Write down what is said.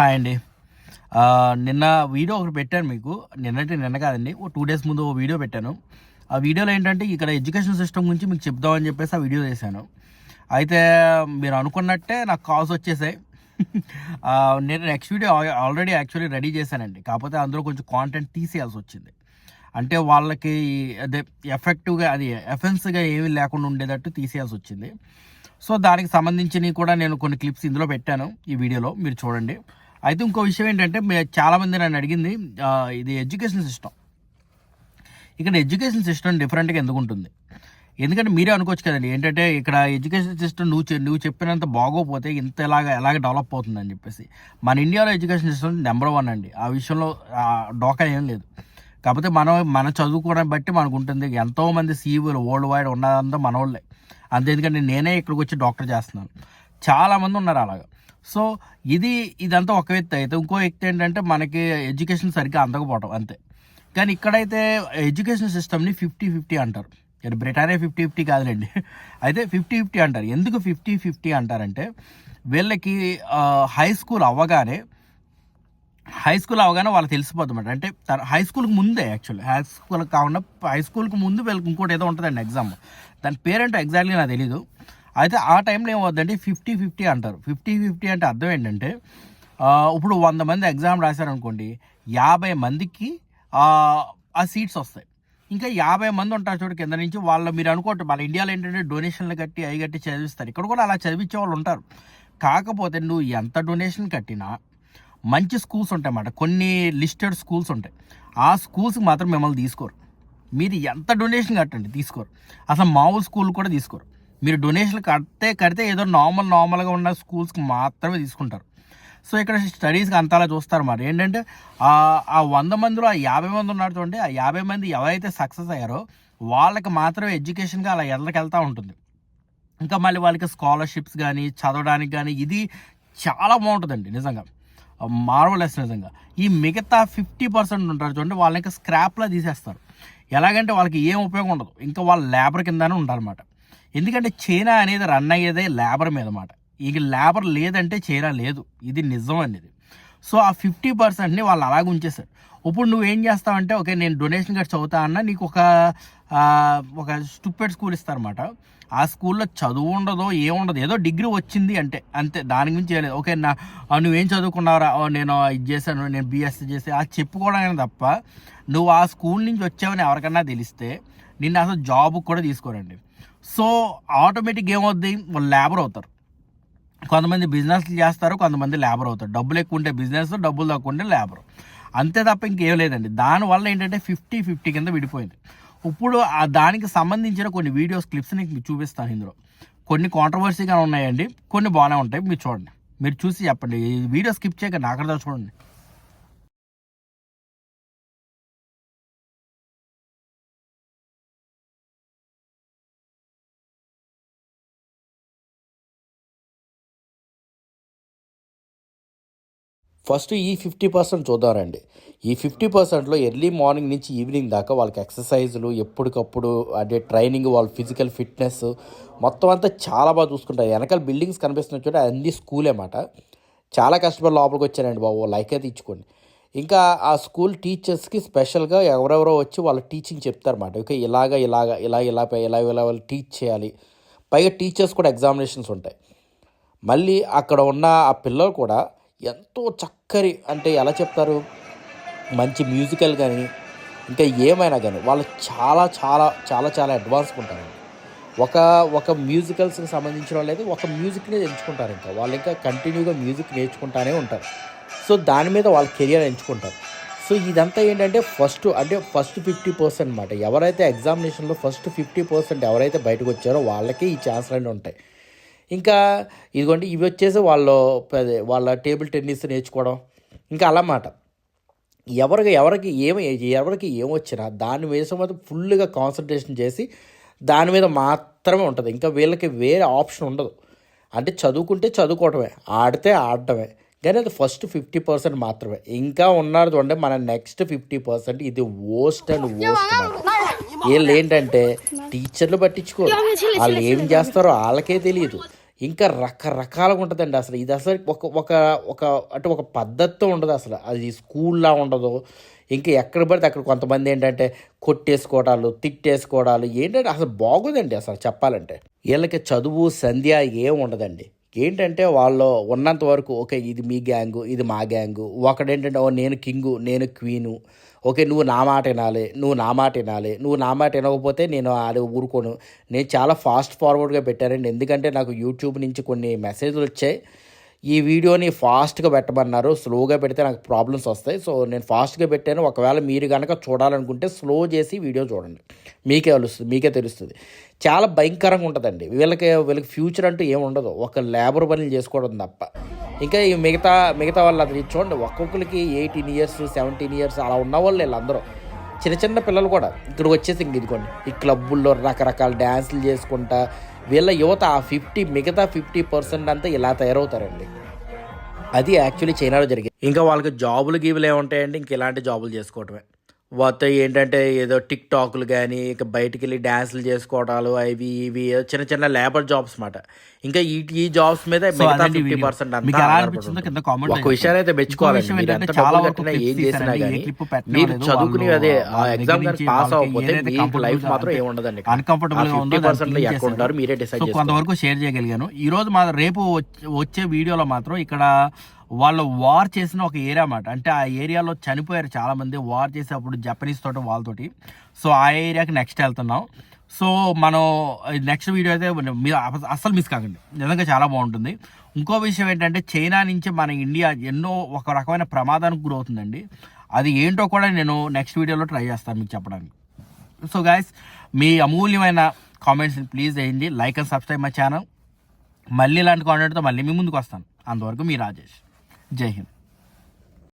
Hi అండి. నిన్న video ఒకటి పెట్టాను మీకు. నిన్నటి నిన్న కాదండి. ఓ టూ డేస్ ముందు ఓ వీడియో పెట్టాను. ఆ వీడియోలో ఏంటంటే ఇక్కడ ఎడ్యుకేషన్ సిస్టమ్ గురించి మీకు చెప్దామని చెప్పేసి ఆ వీడియో చేశాను. అయితే మీరు అనుకున్నట్టే నాకు కాల్స్ వచ్చేసాయి. నేను next video already actually ready చేశానండి. కాకపోతే అందులో కొంచెం కాంటెంట్ తీసేయాల్సి వచ్చింది. అంటే వాళ్ళకి అదే ఎఫెక్టివ్గా అది ఎఫెన్స్గా ఏమీ లేకుండా ఉండేటట్టు తీసేయాల్సి వచ్చింది. సో దానికి సంబంధించినవి కూడా నేను కొన్ని క్లిప్స్ ఇందులో పెట్టాను ఈ వీడియోలో. మీరు చూడండి. అయితే ఇంకో విషయం ఏంటంటే మే- చాలామంది నన్ను అడిగింది ఇది ఎడ్యుకేషన్ సిస్టమ్. ఇక్కడ ఎడ్యుకేషన్ సిస్టమ్ డిఫరెంట్గా ఎందుకు ఉంటుంది? ఎందుకంటే మీరే అనుకోవచ్చు కదండి ఏంటంటే ఇక్కడ ఎడ్యుకేషన్ సిస్టమ్ నువ్వు నువ్వు చెప్పినంత బాగోపోతే ఇంత ఎలాగ ఎలాగ డెవలప్ అవుతుందని చెప్పేసి. మన ఇండియాలో ఎడ్యుకేషన్ సిస్టమ్ నెంబర్ వన్ అండి. ఆ విషయంలో డోకా ఏం లేదు. కాకపోతే మనం మన చదువుకోవడం బట్టి మనకు ఉంటుంది. ఎంతోమంది సీఈఓలు వరల్డ్ వైడ్ ఉన్నదంతా మన వాళ్ళే అంతే ఎందుకంటే నేనే ఇక్కడికి వచ్చి డాక్టర్ చేస్తున్నాను. చాలామంది ఉన్నారు అలాగా. సో ఇది ఇదంతా ఒక వ్యక్తి అయితే ఇంకో వ్యక్తి ఏంటంటే మనకి ఎడ్యుకేషన్ సరిగ్గా అందకపోవటం అంతే. కానీ ఇక్కడైతే ఎడ్యుకేషన్ సిస్టమ్ని ఫిఫ్టీ ఫిఫ్టీ అంటారు. ఇక్కడ బ్రిటానియా ఫిఫ్టీ ఫిఫ్టీ కాదులేండి. అయితే ఫిఫ్టీ ఫిఫ్టీ అంటారు. ఎందుకు ఫిఫ్టీ ఫిఫ్టీ అంటారంటే వీళ్ళకి హై స్కూల్ అవ్వగానే హై స్కూల్ అవగానే వాళ్ళకి తెలిసిపోతుందన్నమాట అంటే హై స్కూల్కి ముందే యాక్చువల్లీ హై స్కూల్ కాకుండా హై స్కూల్కి ముందు వీళ్ళకి ఇంకోటి ఏదో ఉంటుందండి ఎగ్జామ్. దాని పేరెంట్ ఎగ్జాక్ట్లీ నాకు తెలీదు. అయితే ఆ టైంలో ఏమవుతుందంటే ఫిఫ్టీ ఫిఫ్టీ అంటారు. ఫిఫ్టీ ఫిఫ్టీ అంటే అర్థం ఏంటంటే ఇప్పుడు వంద మంది ఎగ్జామ్ రాశారనుకోండి యాభై మందికి ఆ సీట్స్ వస్తాయి. ఇంకా యాభై మంది ఉంటారు చూడు కింద నుంచి వాళ్ళు మీరు అనుకోండి మన ఇండియాలో ఏంటంటే డొనేషన్లు కట్టి అవి కట్టి చదివిస్తారు. ఇక్కడ కూడా అలా చదివించే వాళ్ళు ఉంటారు. కాకపోతే నువ్వు ఎంత డొనేషన్ కట్టినా మంచి స్కూల్స్ ఉంటాయి అన్నమాట. కొన్ని లిస్టెడ్ స్కూల్స్ ఉంటాయి. ఆ స్కూల్స్కి మాత్రం మిమ్మల్ని తీసుకోరు. మీరు ఎంత డొనేషన్ కట్టండి తీసుకోరు. అసలు మామూలు స్కూల్ కూడా తీసుకోరు. మీరు డొనేషన్లు కడితే కడితే ఏదో నార్మల్ నార్మల్గా ఉన్న స్కూల్స్కి మాత్రమే తీసుకుంటారు. సో ఇక్కడ స్టడీస్కి అంతలా చూస్తారు మరి. ఏంటంటే ఆ వంద మందిలో ఆ యాభై మంది ఉన్నారు చూడండి ఆ యాభై మంది ఎవరైతే సక్సెస్ అయ్యారో వాళ్ళకి మాత్రమే ఎడ్యుకేషన్గా అలా ఎదరికెళ్తూ ఉంటుంది. ఇంకా మళ్ళీ వాళ్ళకి స్కాలర్షిప్స్ కానీ చదవడానికి కానీ ఇది చాలా బాగుంటుందండి నిజంగా. మార్వలెస్ నిజంగా. ఈ మిగతా ఫిఫ్టీ పర్సెంట్ ఉంటారు చూడండి వాళ్ళని ఇంకా స్క్రాప్లా తీసేస్తారు. ఎలాగంటే వాళ్ళకి ఏం ఉపయోగం ఉండదు. ఇంకా వాళ్ళ లేబర్ కిందనే ఉండాలన్నమాట ఎందుకంటే చైనా అనేది రన్ అయ్యేదే లేబర్ మీద మాట. ఇక లేబర్ లేదంటే చైనా లేదు. ఇది నిజం అనేది. సో ఆ ఫిఫ్టీ పర్సెంట్ని వాళ్ళు అలాగ ఉంచేశారు. ఇప్పుడు నువ్వు ఏం చేస్తావంటే ఓకే నేను డొనేషన్ కట్టి చదువుతా అన్న నీకు ఒక ఒక స్టూపెడ్ స్కూల్ ఇస్తారన్నమాట. ఆ స్కూల్లో చదువు ఉండదు ఏముండదు ఏదో డిగ్రీ వచ్చింది అంటే అంతే దాని గురించి చేయలేదు ఓకే నా నువ్వేం చదువుకున్నావురా? నేను ఇది చేశాను నేను బీఎస్సీ చేసి అది చెప్పుకోవడానికి తప్ప నువ్వు ఆ స్కూల్ నుంచి వచ్చావని ఎవరికన్నా తెలిస్తే నిన్ను అసలు జాబ్ కూడా తీసుకోరండి. సో ఆటోమేటిక్ ఏమవుద్ది? వాళ్ళు లేబర్ అవుతారు. కొంతమంది బిజినెస్ చేస్తారు కొంతమంది లేబర్ అవుతారు. డబ్బులు ఎక్కువ ఉంటే బిజినెస్ డబ్బులు తక్కువ ఉంటే లేబర్. అంతే తప్ప ఇంకేం లేదండి. దానివల్ల ఏంటంటే ఫిఫ్టీ ఫిఫ్టీ కింద విడిపోయింది. ఇప్పుడు ఆ దానికి సంబంధించిన కొన్ని వీడియోస్ క్లిప్స్ నీకు చూపిస్తాను ఇందులో. కొన్ని కాంట్రవర్సీగా ఉన్నాయండి. కొన్ని బాగానే ఉంటాయి. మీరు చూడండి. మీరు చూసి చెప్పండి. ఈ వీడియో స్కిప్ చేయకండి అక్కడ చూడండి. ఫస్ట్ ఈ ఫిఫ్టీ పర్సెంట్ చూద్దామండి. ఈ ఫిఫ్టీ పర్సెంట్లో ఎర్లీ మార్నింగ్ నుంచి ఈవినింగ్ దాకా వాళ్ళకి ఎక్సర్సైజులు ఎప్పటికప్పుడు అంటే ట్రైనింగ్ వాళ్ళ ఫిజికల్ ఫిట్నెస్ మొత్తం అంతా చాలా బాగా చూసుకుంటారు. వెనకాల బిల్డింగ్స్ కనిపిస్తున్న చోట అన్ని స్కూలే అన్నమాట. చాలా కష్టపడి లోపలికి వచ్చారండి బాబు లైక్ అయితే ఇచ్చుకోండి. ఇంకా ఆ స్కూల్ టీచర్స్కి స్పెషల్గా ఎవరెవరో వచ్చి వాళ్ళ టీచింగ్ చెప్తారన్నమాట. ఓకే ఇలాగ ఇలాగ ఇలా ఇలా ఇలా ఇలా ఇలా టీచ్ చేయాలి. పైగా టీచర్స్ కూడా ఎగ్జామినేషన్స్ ఉంటాయి. మళ్ళీ అక్కడ ఉన్న ఆ పిల్లలు కూడా ఎంతో చక్కరి అంటే ఎలా చెప్తారు? మంచి మ్యూజికల్ కానీ ఇంకా ఏమైనా కానీ వాళ్ళు చాలా చాలా చాలా చాలా అడ్వాన్స్గా ఉంటారండి. ఒక ఒక మ్యూజికల్స్కి సంబంధించిన వాళ్ళు అయితే ఒక మ్యూజిక్నే ఎంచుకుంటారు ఇంకా. వాళ్ళు ఇంకా కంటిన్యూగా మ్యూజిక్ నేర్చుకుంటానే ఉంటారు. సో దాని మీద వాళ్ళ కెరియర్ ఎంచుకుంటారు. సో ఇదంతా ఏంటంటే ఫస్ట్ అంటే ఫస్ట్ ఫిఫ్టీ పర్సెంట్ అనమాట ఎవరైతే ఎగ్జామినేషన్లో ఫస్ట్ ఫిఫ్టీ పర్సెంట్ ఎవరైతే బయటకు వచ్చారో వాళ్ళకే ఈ ఛాన్స్లు ఉంటాయి. ఇంకా ఇదిగోండి ఇవి వచ్చేసి వాళ్ళు వాళ్ళ టేబుల్ టెన్నిస్ నేర్చుకోవడం. ఇంకా అలా మాట. ఎవరికి ఎవరికి ఏమి ఎవరికి ఏమొచ్చినా దాని మీద మాత్రం ఫుల్గా కాన్సన్ట్రేషన్ చేసి దాని మీద మాత్రమే ఉంటుంది. ఇంకా వీళ్ళకి వేరే ఆప్షన్ ఉండదు. అంటే చదువుకుంటే చదువుకోవడమే ఆడితే ఆడటమే కానీ అది ఫస్ట్ ఫిఫ్టీ పర్సెంట్ మాత్రమే. ఇంకా ఉన్నారు చూడండి మన నెక్స్ట్ ఫిఫ్టీ పర్సెంట్ ఇది ఓస్ట్ అండ్ ఓస్ట్ వీళ్ళు ఏంటంటే టీచర్లు పట్టించుకోరు. వాళ్ళు ఏం చేస్తారో వాళ్ళకే తెలియదు. ఇంకా రకరకాలుగా ఉంటుందండి అసలు. ఇది అసలు ఒక ఒక ఒక అంటే ఒక పద్ధతితో ఉండదు అసలు. అది స్కూల్లా ఉండదు. ఇంకా ఎక్కడ పడితే అక్కడ కొంతమంది ఏంటంటే కొట్టేసుకోవడాలు తిట్టేసుకోవడాలు ఏంటంటే అసలు బాగోదండి అసలు చెప్పాలంటే. వీళ్ళకి చదువు సంధ్య ఏం ఉండదండి. ఏంటంటే వాళ్ళు ఉన్నంత వరకు ఓకే ఇది మీ గ్యాంగు ఇది మా గ్యాంగు. ఒకడేంటంటే ఓ నేను కింగు నేను క్వీను. ఓకే నువ్వు నా మాట వినాలి నువ్వు నా మాట వినాలి నువ్వు నా మాట వినకపోతే నేను అది ఊరుకోను. నేను చాలా ఫాస్ట్ ఫార్వర్డ్గా పెట్టానండి. ఎందుకంటే నాకు యూట్యూబ్ నుంచి కొన్ని మెసేజ్లు వచ్చాయి. ఈ వీడియోని ఫాస్ట్గా పెట్టమన్నారు. స్లోగా పెడితే నాకు ప్రాబ్లమ్స్ వస్తాయి. సో నేను ఫాస్ట్గా పెట్టాను. ఒకవేళ మీరు కనుక చూడాలనుకుంటే స్లో చేసి వీడియో చూడండి. మీకే తెలుస్తుంది. మీకే తెలుస్తుంది. చాలా భయంకరంగా ఉంటుందండి. వీళ్ళకి వీళ్ళకి ఫ్యూచర్ అంటూ ఏమి ఉండదు. ఒక లేబర్ పనులు చేసుకోవడం తప్ప. ఇంకా ఈ మిగతా మిగతా వాళ్ళు అది చూడండి. ఒక్కొక్కరికి ఎయిటీన్ ఇయర్స్ సెవెంటీన్ ఇయర్స్ అలా ఉన్న వాళ్ళు వీళ్ళందరూ. చిన్న చిన్న పిల్లలు కూడా. ఇక్కడ వచ్చేసి ఇంక ఇదిగోండి. ఈ క్లబ్బుల్లో రకరకాల డ్యాన్సులు చేసుకుంటా వీళ్ళ యువత ఆ ఫిఫ్టీ మిగతా ఫిఫ్టీ పర్సెంట్ అంతా ఇలా తయారవుతారండి. అది యాక్చువల్లీ చైనాలో జరిగింది. ఇంకా వాళ్ళకి జాబులు గీబులు ఏముంటాయండి? ఇంక ఇలాంటి జాబులు చేసుకోవటమే. వాటితో ఏంటంటే ఏదో టిక్ టాక్లు కానీ ఇక బయటికి వెళ్ళి డ్యాన్సులు చేసుకోవటాలు అవి ఇవి చిన్న చిన్న లేబర్ జాబ్స్ మాట ఇంకా ఈ ఈ జాబ్స్ మీద మిగతా ఫిఫ్టీ. పర్సెంట్ ఒక విషయాన్ని అయితే మెచ్చుకోవాలండి. కట్టినా ఏం చేసినా కానీ మీరు చదువుకుని అదే ఆ ఎగ్జామ్ కానీ పాస్ అవ్వకపోతే మీకు లైఫ్ మాత్రం ఏమి ఉండదండి అన్కంఫర్టబుల్ ఫిఫ్టీ పర్సెంట్ ఎక్కడ ఉంటారు మీరే డిసైడ్ కొంతవరకు షేర్ చేయగలిగాను. ఈ రోజు మా రేపు వచ్చే వీడియోలో మాత్రం ఇక్కడ వాళ్ళు వార్ చేసిన ఒక ఏరియా అన్నమాట. అంటే ఆ ఏరియాలో చనిపోయారు చాలా మంది వార్ చేసేటప్పుడు జపనీస్ తోటి వాళ్ళతోటి. సో ఆ ఏరియాకి నెక్స్ట్ వెళ్తున్నాం. సో మనం నెక్స్ట్ వీడియో అయితే మీరు అస్సలు మిస్ కాకండి. నిజంగా చాలా బాగుంటుంది. ఇంకో విషయం ఏంటంటే చైనా నుంచి మన ఇండియా ఎన్నో ఒక రకమైన ప్రమాదానికి గురవుతుందండి. అది ఏంటో కూడా నేను నెక్స్ట్ వీడియోలో ట్రై చేస్తాను మీకు చెప్పడానికి. సో గాయస్ మీ అమూల్యమైన కామెంట్స్ని ప్లీజ్ చేయండి like and subscribe my channel మళ్ళీ ఇలాంటి కాంటెంట్తో మళ్ళీ మీ ముందుకు వస్తాను. అంతవరకు మీ రాజేష్. जय हिंद।